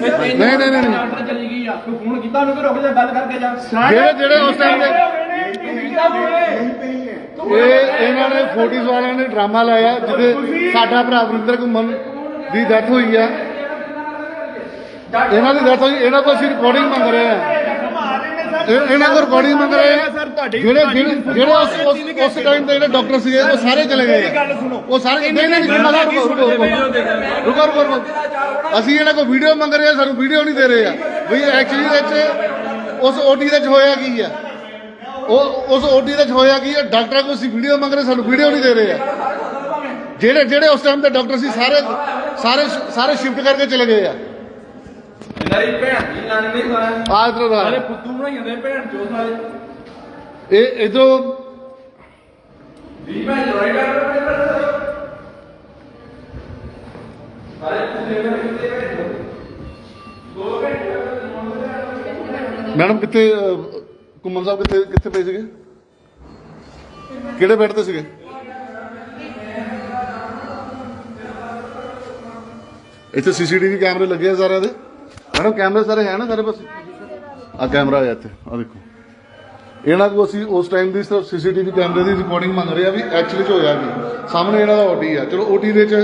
ਨਹੀਂ ਨਹੀਂ ਨਹੀਂ ਨਹੀਂ। ਡਾਕਟਰ ਚਲੀ ਗਈ ਆ। ਤੂੰ ਫੋਨ ਕੀਤਾ ਉਹਨੂੰ ਕਿ ਰੁਕ ਜਾ ਗੱਲ ਕਰਕੇ ਜਾ। ਜਿਹੜੇ ਜਿਹੜੇ ਉਸ ਟਾਈਮ ਦੇ ਇਹ ਇਹਨਾਂ ਨੇ ਫੋਟੀਜ਼ ਵਾਲਿਆਂ ਨੇ ਡਰਾਮਾ ਲਾਇਆ ਜਿਹਦੇ ਸਾਡਾ ਭਰਾ ਵਰਿੰਦਰ ਘੁੰਮਣ ਦੀ ਡੈਥ ਹੋਈ ਆ। ਇਹਨਾਂ ਦੀ ਡੈਥ ਹੋਈ ਇਹਨਾਂ ਕੋਲ ਅਸੀਂ ਰਿਕਾਰਡਿੰਗ ਮੰਗ ਰਹੇ ਆ ਇਹ- ਇਹਨਾਂ ਕੋਲ ਰਿਕਾਰਡਿੰਗ ਮੰਗ ਰਹੇ ਆ। ਸਰ ਤੁਹਾਡੀ ਜਿਹੜੇ ਜਿਹੜੇ ਜਿਹੜੇ ਉਸ ਉਸ ਉਸ ਟਾਈਮ ਤੇ ਜਿਹੜੇ ਡਾਕਟਰ ਸੀਗੇ ਉਹ ਸਾਰੇ ਚਲੇ ਗਏ। ਆ। ਗੱਲ ਸੁਣੋ। ਉਹ ਸਾਰੇ ਨਹੀਂ ਨਹੀਂ ਨਹੀਂ ਮਜ਼ਾ ਰੁਕੋ ਰੁਕੋ ਰੁਕੋ। ਰੁਕੋ ਰੁਕੋ ਅਸੀਂ ਇਹਨਾਂ ਕੋਲ ਵੀਡੀਓ ਮੰਗ ਰਹੇ ਆ ਸਾਨੂੰ ਵੀਡੀਓ ਨਹੀਂ ਦੇ ਰਹੇ ਆ। ਵੀ ਐਕਚੁਅਲੀ ਵਿੱਚ ਉਸ ਓਟੀ ਦੇ ਵਿੱਚ ਹੋਇਆ ਕੀ ਆ? ਉਹ ਉਸ ਓਟੀ ਦੇ ਵਿੱਚ ਹੋਇਆ ਕੀ ਆ? ਡਾਕਟਰਾਂ ਕੋਲ ਅਸੀਂ ਵੀਡੀਓ ਮੰਗ ਰਹੇ ਸਾਨੂੰ ਵੀਡੀਓ ਨਹੀਂ ਦੇ ਰਹੇ ਆ। ਜਿਹੜੇ ਜਿਹੜੇ ਉਸ ਟਾਈਮ ਤੇ ਡਾਕਟਰ ਸੀ ਸਾਰੇ ਸਾਰੇ ਸਾਰੇ ਸ਼ਿਫਟ ਕਰਕੇ ਚਲੇ ਗਏ ਆ। ਮੇਰੀ ਭੈਣ ਦੀ ਨਾਨੀ ਨਹੀਂ ਸਾਰਾ ਆ ਇਧਰ ਦਾ ਸਾਰੇ ਫੁੱਦੂ ਬਣਾਈ ਜਾਂਦੇ ਭੈਣ ਚੋ ਸਾਰੇ ਇਹ ਇਧਰੋਂ ਵੀ ਭੈਣ ਜੋਈ ਕਰ ਸਾਰੇ ਫੁੱਦੇ ਨੇ ਕਿਤੇ ਭੈਣ ਚੋ। ਦੋ ਘੰਟੇ ਮੈਡਮ ਕਿੱਥੇ ਅਹ, ਘੁੰਮਣ ਸਾਹਿਬ ਕਿੱਥੇ ਕਿੱਥੇ ਪਏ ਸੀਗੇ? ਕਿਹੜੇ ਬੈੱਡ ਤੇ ਸੀਗੇ? ਇੱਥੇ ਸੀਸੀਟੀਵੀ ਕੈਮਰੇ ਲੱਗੇ ਆ ਸਾਰਿਆਂ ਦੇ। ਮੈਡਮ ਕੈਮਰੇ ਸਾਰੇ ਹੈ ਨਾ ਸਾਰੇ ਪਾਸੇ? ਆ ਕੈਮਰਾ ਹੈ ਇੱਥੇ ਆ ਦੇਖੋ। ਇਹਨਾਂ ਕੋਲ ਅਸੀਂ ਉਸ ਟਾਈਮ ਦੀ ਸਿਰਫ ਸੀਸੀਟੀਵੀ ਕੈਮਰੇ ਦੀ ਰਿਕਾਰਡਿੰਗ ਮੰਗ ਰਹੇ ਆ ਵੀ ਐਕਚੁਅਲੀ ਚ ਹੋਇਆ ਕੀ। ਸਾਹਮਣੇ ਇਹਨਾਂ ਦਾ ਓਟੀ ਆ। ਚਲੋ ਓਟੀ ਦੇ ਚ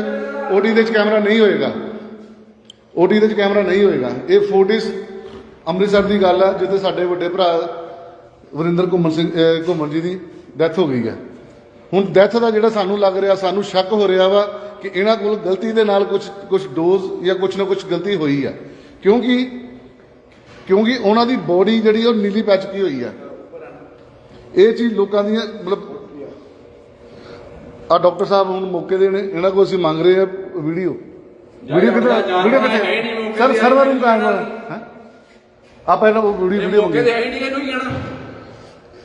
ਓਟੀ ਦੇ ਚ ਕੈਮਰਾ ਨਹੀਂ ਹੋਏਗਾ। ਓਟੀ ਦੇ ਚ ਕੈਮਰਾ ਨਹੀਂ ਹੋਏਗਾ। ਇਹ ਫੋਟਿਸ ਅੰਮ੍ਰਿਤਸਰ ਦੀ ਗੱਲ ਆ, ਜਿੱਥੇ ਸਾਡੇ ਵੱਡੇ ਭਰਾ ਵਰਿੰਦਰ ਘੁੰਮਣ ਸਿੰਘ ਘੁੰਮਣ ਜੀ ਦੀ ਡੈਥ ਹੋ ਗਈ ਹੈ ਹੁਣ ਡੈਥ ਦਾ ਜਿਹੜਾ ਸਾਨੂੰ ਲੱਗ ਰਿਹਾ, ਸਾਨੂੰ ਸ਼ੱਕ ਹੋ ਰਿਹਾ ਵਾ ਕਿ ਇਹਨਾਂ ਕੋਲ ਗਲਤੀ ਦੇ ਨਾਲ ਕੁਝ ਕੁਝ ਡੋਜ਼ ਜਾਂ ਕੁਝ ਨਾ ਕੁਝ ਗਲਤੀ ਹੋਈ ਆ। ਕਿਉਂਕਿ ਕਿਉਂਕਿ ਉਹਨਾਂ ਦੀ ਬੋਡੀ ਜਿਹੜੀ ਉਹ ਨੀਲੀ ਪੱਚਕੀ ਹੋਈ ਹੈ ਇਹ ਚੀਜ਼ ਲੋਕਾਂ ਦੀ ਮਤਲਬ ਆ ਡਾਕਟਰ ਸਾਹਿਬ ਹੁਣ ਮੌਕੇ ਦੇ ਨੇ ਇਹਨਾਂ ਕੋਲ ਅਸੀਂ ਮੰਗ ਰਹੇ ਆ ਵੀਡੀਓ। ਵੀਡੀਓ ਕਿੱਥੇ ਵੀਡੀਓ ਕਿੱਥੇ ਸਰ ਸਰਵਰ ਨੂੰ ਕਾਇਮ ਹੈ? ਆ ਪਹਿਲਾਂ ਉਹ ਵੀਡੀਓ ਵੀਡੀਓ ਮੰਗੇ ਮੌਕੇ ਦੇ ਆਈ ਇਹਨੂੰ ਹੀ ਕਹਿਣਾ।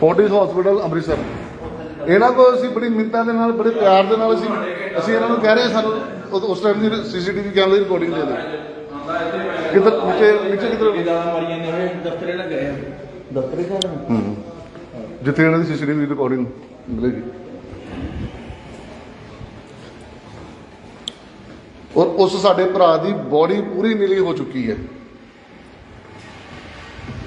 Fortis hospital Amritsar. ਇਹਨਾਂ ਕੋਲ ਅਸੀਂ ਬੜੀ ਮਿੰਨਤਾਂ ਦੇ ਨਾਲ, ਬੜੇ ਪਿਆਰ ਦੇ ਨਾਲ ਅਸੀਂ ਅਸੀਂ ਇਹਨਾਂ ਨੂੰ ਕਹਿ ਰਹੇ ਸਾਨੂੰ ਉਹ- ਉਸ ਟਾਈਮ ਦੀ ਸੀਸੀਟੀਵੀ ਕੈਮਰੇ ਦੀ ਰਿਕਾਰਡਿੰਗ ਦੇ ਦਿਓ। ਕਿੱਧਰ ਨੀਚੇ ਨੀਚੇ ਕਿੱਧਰ ਮਾਰੀਆਂ ਨੇ ਦਫ਼ਤਰੇ ਨਾ ਗਏ ਦਫ਼ਤਰੇ ਜਾ ਹੂੰ। ਜਿੱਥੇ ਇਹਨਾਂ ਦੀ ਸੀਸੀਟੀਵੀ ਰਿਕਾਰਡਿੰਗ ਮਿਲੇਗੀ। ਔਰ ਉਸ ਸਾਡੇ ਭਰਾ ਦੀ ਬੋਡੀ ਪੂਰੀ ਨੀਲੀ ਹੋ ਚੁੱਕੀ ਹੈ।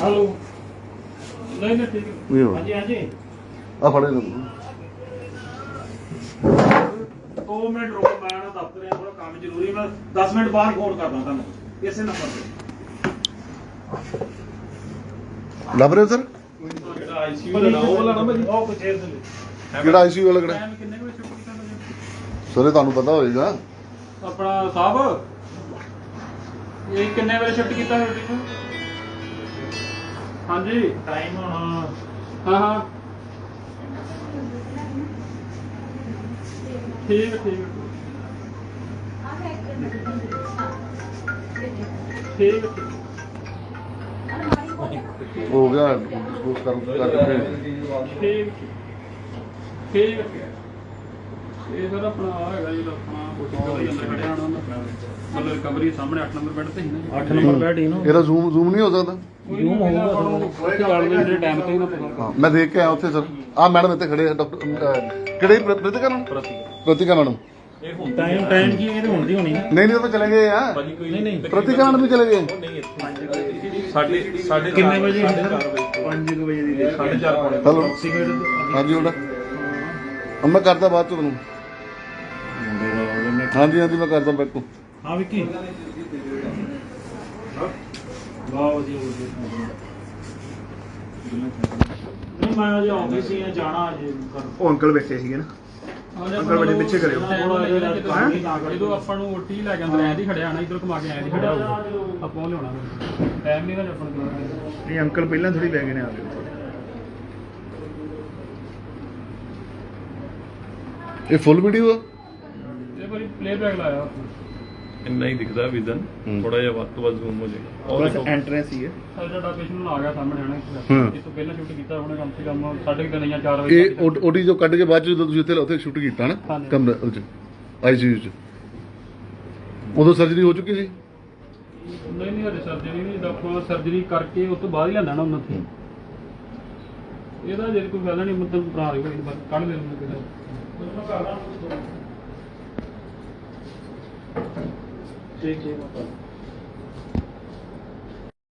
ਹਲੋ ਨਹੀਂ ਨਹੀਂ ਠੀਕ ਨਹੀਂ ਹੋ ਹਾਂਜੀ ਹਾਂਜੀ। ਆ ਫੜੇ ਲਓ 2 ਮਿੰਟ ਰੁਕੋ ਮੈਂ ਨਾ ਦਫ਼ਤਰ ਆ ਥੋੜਾ ਕੰਮ ਜ਼ਰੂਰੀ ਮੈਂ 10 ਮਿੰਟ ਬਾਅਦ ਫੋਨ ਕਰਦਾ ਤੁਹਾਨੂੰ ਇਸੇ ਨੰਬਰ ਤੇ। ਲੱਭ ਰਹੇ ਹੋ ਸਰ? ਜਿਹੜਾ ਆਈਸੀਯੂ ਦਾ ਉਹ ਵਾਲਾ ਨੰਬਰ ਜੀ ਉਹ ਕੁਝ ਦੇ ਕਿਹੜਾ ਆਈਸੀਯੂ ਵਾਲਾ ਕਿਹੜਾ? ਟਾਈਮ ਕਿੰਨੇ ਵਜੇ ਛੁੱਟੀ ਕਰਦੇ ਸਰ ਇਹ ਤੁਹਾਨੂੰ ਪਤਾ ਹੋਏਗਾ। ਆਪਣਾ ਸਾਹਿਬ ਇਹ ਕਿੰਨੇ ਵਜੇ ਛੁੱਟੀ ਕੀਤਾ ਰੋਟੀ ਨੂੰ? ਹਾਂਜੀ। ਟਾਈਮ ਹੁਣ। ਹਾਂ ਹਾਂ। ਠੀਕ ਠੀਕ। ਠੀਕ ਹੈ, ਠੀਕ ਹੋ ਗਿਆ ਡਿਸਪੋਜ਼ ਕਰ ਕਰਕੇ ਠੀਕ ਠੀਕ ਹੈ। ਇਹ ਸਰ ਆਪਣਾ ਹੈਗਾ ਜੀ ਆਪਣਾ ਕੋਟੀ ਦਾ ਅੰਦਰ ਖੜਿਆ ਹੋਣਾ ਮਤਲਬ ਰਿਕਵਰੀ ਸਾਹਮਣੇ 8 ਨੰਬਰ ਬੈੱਡ ਤੇ ਹੀ ਨਾ। 8 ਨੰਬਰ ਬੈੱਡ ਹੀ ਨਾ ਇਹਦਾ ਜ਼ੂਮ ਜ਼ੂਮ ਨਹੀਂ ਹੋ ਸਕਦਾ? ਜੂਮ ਹੋਊਗਾ ਉੱਥੇ ਗੱਲ ਦੇ ਜਿਹੜੇ ਟਾਈਮ ਤੇ ਹੀ ਨਾ ਪਤਾ ਹਾਂ ਮੈਂ ਦੇਖ ਕੇ ਆਇਆ ਉੱਥੇ ਸਰ। ਆ ਮੈਡਮ ਇੱਥੇ ਖੜੇ ਆ ਡਾਕਟਰ ਕਿਹੜੇ ਪ੍ਰ- Pratika madam? Pratika. Madam. Time time ਕੀ ਇਹਦੇ ਹੁਣ ਦੀ ਹੋਣੀ ਨਾ। ਨਹੀਂ ਨਹੀਂ ਉਹ ਤਾਂ ਚਲੇ ਗਏ ਆ। ਨਹੀਂ ਨਹੀਂ ਪ੍ਰਤਿਕਾ ਮੈਡਮ ਵੀ ਚਲੇ ਗਏ। ਸਾਡੇ। ਸਾਡੇ ਕਿੰਨੇ ਵਜੇ? 5 ਵਜੇ। ਦੀ ਦੇ ਸਾਢੇ ਚਾਰ ਪੌਣੇ ਹੈਲੋ। ਸਿਗਰਟ ਹਾਂਜੀ ਉਹਦਾ ਹੁਣ ਮੈਂ ਕਰਦਾ ਬਾਅਦ ਚ ਤੁਹਾਨੂੰ। ਹਾਂਜੀ ਹਾਂਜੀ ਮੈਂ ਕਰਦਾ ਬੈਕ ਤੋਂ ਹਾਂ ਵਿੱਕੀ। ਵਾਹ ਵਧੀਆ ਵਧੀਆ ਨਹੀਂ ਮੈਂ ਅਜੇ ਆਫਿਸ ਹੀ ਆ ਜਾਣਾ ਅਜੇ ਕਰ ਉਹ ਅੰਕਲ ਬੈਠੇ ਸੀਗੇ ਨਾ। ਅੰਕਲ ਵੱਡੇ ਪਿੱਛੇ ਕਰਿਓ। ਜਦੋਂ ਆਪਾਂ ਨੂੰ ਓਟੀ ਲੈ ਕੇ ਅੰਦਰ ਐਂ ਦੀ ਖੜਿਆ ਨਾ ਇਧਰ ਘੁਮਾ ਕੇ ਐਂ ਦੀ ਖੜਿਆ ਹੋਊਗਾ। ਆਪਾਂ ਉਹ ਲਿਆਉਣਾ ਟਾਈਮ ਨਹੀਂ ਨਾ ਆਪਾਂ ਨੂੰ ਨਹੀਂ ਅੰਕਲ ਪਹਿਲਾਂ ਥੋੜੀ ਬੈ ਗਏ ਨੇ ਆ ਕੇ। ਇਹ ਫੁੱਲ ਵੀਡੀਓ ਆ? ਇਹ ਵਾਰੀ ਪਲੇ ਬੈਕ ਲਾਇਆ। ਇੰਨਾ ਹੀ ਦਿਖਦਾ ਵਿਜ਼ਨ। ਥੋੜਾ ਜਿਹਾ ਵੱਧ ਤੋਂ ਵੱਧ ਜ਼ੂਮ ਹੋ ਜਾਏਗਾ ਬਸ ਦੇਖੋ। ਐਂਟਰੈਂਸ ਹੀ ਹੈ। ਸਾਡਾ ਡਾਕੂਮੈਂਟ ਆ ਗਿਆ ਸਾਹਮਣੇ ਆਣਾ ਹਾਂ। ਇਸ ਤੋਂ ਪਹਿਲਾਂ ਸ਼ੂਟ ਕੀਤਾ ਉਹਨੇ ਕਮ ਸੇ ਕਮ ਸਾਢੇ ਕੁ ਤਿੰਨ ਜਾਂ 4 ਵਜੇ ਇਹ ਓਟੀ ਜੋ ਕੱਢ ਕੇ ਬਾਅਦ ਚ ਜਦੋਂ ਤੁਸੀਂ ਉੱਥੇ ਉੱਥੇ ਸ਼ੂਟ ਕੀਤਾ ਨਾ ਹਾਂਜੀ। ਕਮਰੇ ਉਹ ਚ ਆਈਸੀਯੂ ਚ। ਉਦੋਂ ਸਰਜਰੀ ਹੋ ਚੁੱਕੀ ਸੀ? ਨਹੀਂ ਨਹੀਂ ਹਰੇ ਸਰਜਰੀ ਨਹੀਂ ਡਾਕਟਰ ਸਰਜਰੀ ਕਰਕੇ ਉਸ ਤੋਂ ਬਾਅਦ ਹੀ ਲੈਂਦਾ ਨਾ ਉਹਨਾਂ ਤੇ। ਇਹਦਾ ਜੇ ਕੋਈ ਗੱਲ ਨਹੀਂ ਮਤਲਬ ਬਣਾ ਰਹੀ ਬਸ ਕੱਢ ਦੇ ਉਹਨੂੰ ਕਿਤੇ ਠੀਕ ਠੀਕ